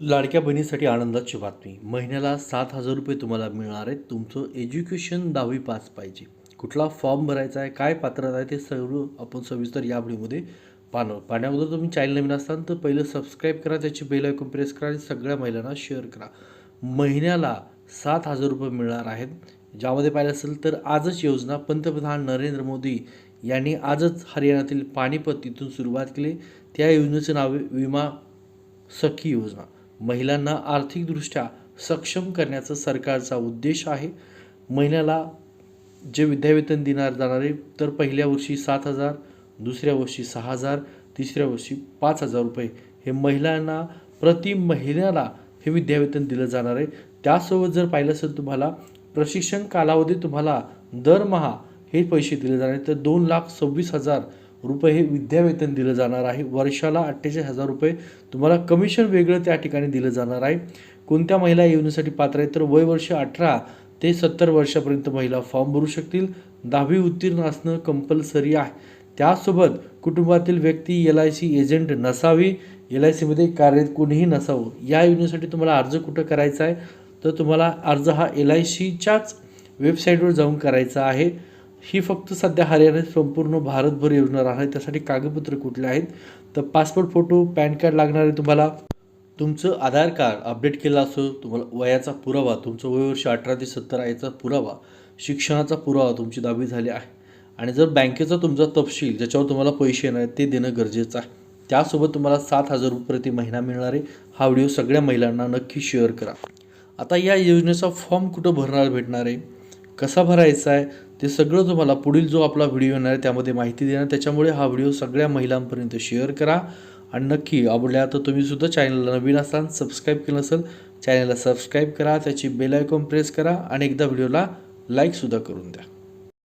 लाडक्या बहिणीसाठी आनंदाची बातमी महिन्याला सात हजार रुपये तुम्हाला मिळणार आहेत. तुमचं एज्युकेशन दहावी पास पाहिजे. कुठला फॉर्म भरायचा आहे काय पात्रता आहे ते सर्व आपण सविस्तर या व्हिडिओमध्ये पाहणं पाहण्याअगोदर तुम्ही चॅनल नवीन असाल तर पहिलं सबस्क्राईब करा त्याची बेल आयकॉन प्रेस करा आणि सगळ्या महिलांना शेअर करा. महिन्याला सात हजार रुपये मिळणार आहेत. ज्यामध्ये पाहिलं असेल तर आजच योजना पंतप्रधान नरेंद्र मोदी यांनी आजच हरियाणातील पानिपत इथून सुरुवात केली. त्या योजनेचे नाव विमा सखी योजना. महिलांना आर्थिकदृष्ट्या सक्षम करण्याचा सरकारचा उद्देश आहे. महिन्याला जे विद्यावेतन देणार जाणारे तर पहिल्या वर्षी सात हजार दुसऱ्या वर्षी सहा हजार तिसऱ्या वर्षी पाच हजार रुपये हे महिलांना प्रति महिन्याला हे विद्यावेतन दिलं जाणार आहे. त्यासोबत जर पाहिलं असेल तुम्हाला प्रशिक्षण कालावधी तुम्हाला दरमहा हे पैसे दिले जाणार आहेत. तर दोन लाख सव्वीस हजार रुपये हे विद्यावेतन दिलं जाणार आहे. वर्षाला अठ्ठेचाळीस हजार रुपये तुम्हाला कमिशन वेगळं त्या ठिकाणी दिलं जाणार आहे. कोणत्या महिला योजनेसाठी पात्र आहेत? तर वय वर्ष अठरा ते सत्तर वर्षापर्यंत महिला फॉर्म भरू शकतील. दहावी उत्तीर्ण असणं कंपल्सरी आहे. त्यासोबत कुटुंबातील व्यक्ती एल आय सी एजंट नसावी. एल आय सीमध्ये कार्यरत कोणीही नसावं. या योजनेसाठी तुम्हाला अर्ज कुठं करायचा आहे? तर तुम्हाला अर्ज हा एल आय सीच्याच वेबसाईटवर जाऊन करायचा आहे. ही फक्त सध्या हरियाणा संपूर्ण भारतभर योजना आहे. त्यासाठी कागदपत्र कुठले आहेत? तर पासपोर्ट फोटो पॅन कार्ड लागणार आहे तुम्हाला. तुमचं आधार कार्ड अपडेट केलं असो तुम्हाला वयाचा पुरावा तुमचं वय वर्ष अठरा ते सत्तर आयचा याचा पुरावा शिक्षणाचा पुरावा तुमची दहावी झाली आहे. आणि जर बँकेचा तुमचा तपशील ज्याच्यावर तुम्हाला पैसे येणार ते देणं गरजेचं आहे. त्यासोबत तुम्हाला सात हजार रुपये प्रति महिना मिळणार आहे. हा व्हिडिओ सगळ्या महिलांना नक्की शेअर करा. आता या योजनेचा फॉर्म कुठं भरणार भेटणार आहे? कसा भरायचा आहे? ते सगळं तुम्हाला पुढील जो आपला व्हिडिओ येणार आहे त्यामध्ये माहिती देणार त्याच्यामुळे हा व्हिडिओ सगळ्या महिलांपर्यंत शेअर करा. आणि नक्की आवडल्या तर तुम्हीसुद्धा चॅनलला नवीन असाल सबस्क्राईब केलं असेल चॅनलला सबस्क्राईब करा. त्याची बेल आयकॉन प्रेस करा. आणि एकदा व्हिडिओला लाईकसुद्धा करून द्या.